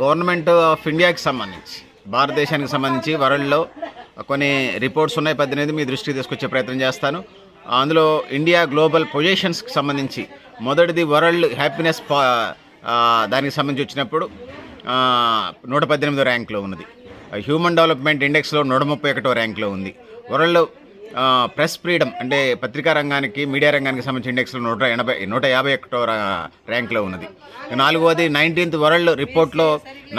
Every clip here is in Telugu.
గవర్నమెంట్ ఆఫ్ ఇండియాకి సంబంధించి భారతదేశానికి సంబంధించి వరల్డ్లో కొన్ని రిపోర్ట్స్ ఉన్నాయి. పద్దెనిమిది మీ దృష్టికి తీసుకొచ్చే ప్రయత్నం చేస్తాను. అందులో ఇండియా గ్లోబల్ పొజిషన్స్కి సంబంధించి మొదటిది వరల్డ్ హ్యాపీనెస్ దానికి సంబంధించి వచ్చినప్పుడు నూట పద్దెనిమిదో ర్యాంక్లో ఉన్నది. హ్యూమన్ డెవలప్మెంట్ ఇండెక్స్లో నూట ముప్పై ఒకటో ర్యాంక్లో ఉంది. వరల్డ్ ప్రెస్ ఫ్రీడమ్ అంటే పత్రికా రంగానికి మీడియా రంగానికి సంబంధించిన ఇండెక్స్లో నూట ఎనభై నూట యాభై ఒకటో ర్యాంక్లో ఉన్నది. నాలుగవది నైన్టీన్త్ వరల్డ్ రిపోర్ట్లో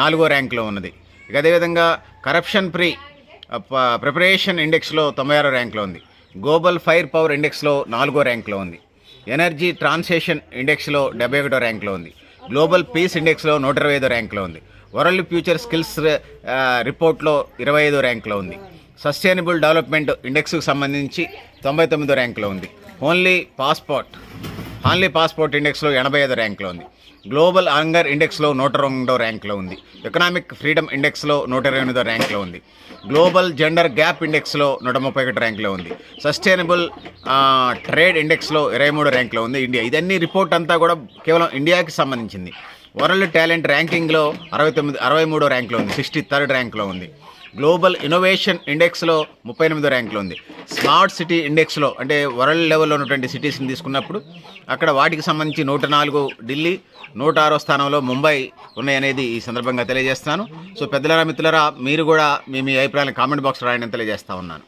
నాలుగో ర్యాంక్లో ఉన్నది. ఇక అదేవిధంగా కరప్షన్ ఫ్రీ ప్రిపరేషన్ ఇండెక్స్లో తొంభై ఆరో ర్యాంక్లో ఉంది. గ్లోబల్ ఫైర్ పవర్ ఇండెక్స్లో నాలుగో ర్యాంక్లో ఉంది. ఎనర్జీ ట్రాన్సేషన్ ఇండెక్స్లో డెబ్బై ఒకటో ర్యాంక్లో ఉంది. గ్లోబల్ పీస్ ఇండెక్స్లో నూట ఇరవై ఐదో ర్యాంక్లో ఉంది. వరల్డ్ ఫ్యూచర్ స్కిల్స్ రిపోర్ట్లో ఇరవై ఐదో ర్యాంక్లో ఉంది. సస్టైనబుల్ డెవలప్మెంట్ ఇండెక్స్కి సంబంధించి తొంభై తొమ్మిదో ర్యాంకులో ఉంది. ఓన్లీ పాస్పోర్ట్ హాన్లీ పాస్పోర్ట్ ఇండెక్స్లో ఎనభై ఐదు ర్యాంక్లో ఉంది. గ్లోబల్ అంగర్ ఇండెక్స్లో నూట రెండో ర్యాంక్లో ఉంది. ఎకనామిక్ ఫ్రీడమ్ ఇండెక్స్లో నూట ఇరవై ఎనిమిదో ర్యాంక్లో ఉంది. గ్లోబల్ జెండర్ గ్యాప్ ఇండెక్స్లో నూట ముప్పై ఒకటి ర్యాంక్లో ఉంది. సస్టైనబుల్ ట్రేడ్ ఇండెక్స్లో ఇరవై మూడు ర్యాంక్లో ఉంది. ఇండియా ఇదన్నీ రిపోర్ట్ అంతా కూడా కేవలం ఇండియాకి సంబంధించింది. వరల్డ్ టాలెంట్ ర్యాంకింగ్లో అరవై తొమ్మిది అరవై మూడో ర్యాంక్లో ఉంది. సిక్స్టీ థర్డ్ ర్యాంక్లో ఉంది. గ్లోబల్ ఇన్నోవేషన్ ఇండెక్స్లో ముప్పై ఎనిమిదో ర్యాంక్లో ఉంది. స్మార్ట్ సిటీ ఇండెక్స్లో అంటే వరల్డ్ లెవెల్లో ఉన్నటువంటి సిటీస్ని తీసుకున్నప్పుడు అక్కడ వాటికి సంబంధించి నూట నాలుగు ఢిల్లీ నూట ఆరో స్థానంలో ముంబై ఉన్నాయనేది ఈ సందర్భంగా తెలియజేస్తున్నాను. సో పెద్దలరా మిత్రులరా మీరు కూడా మీ మీ అభిప్రాయాలను కామెంట్ బాక్స్ రాయడం తెలియజేస్తా ఉన్నాను.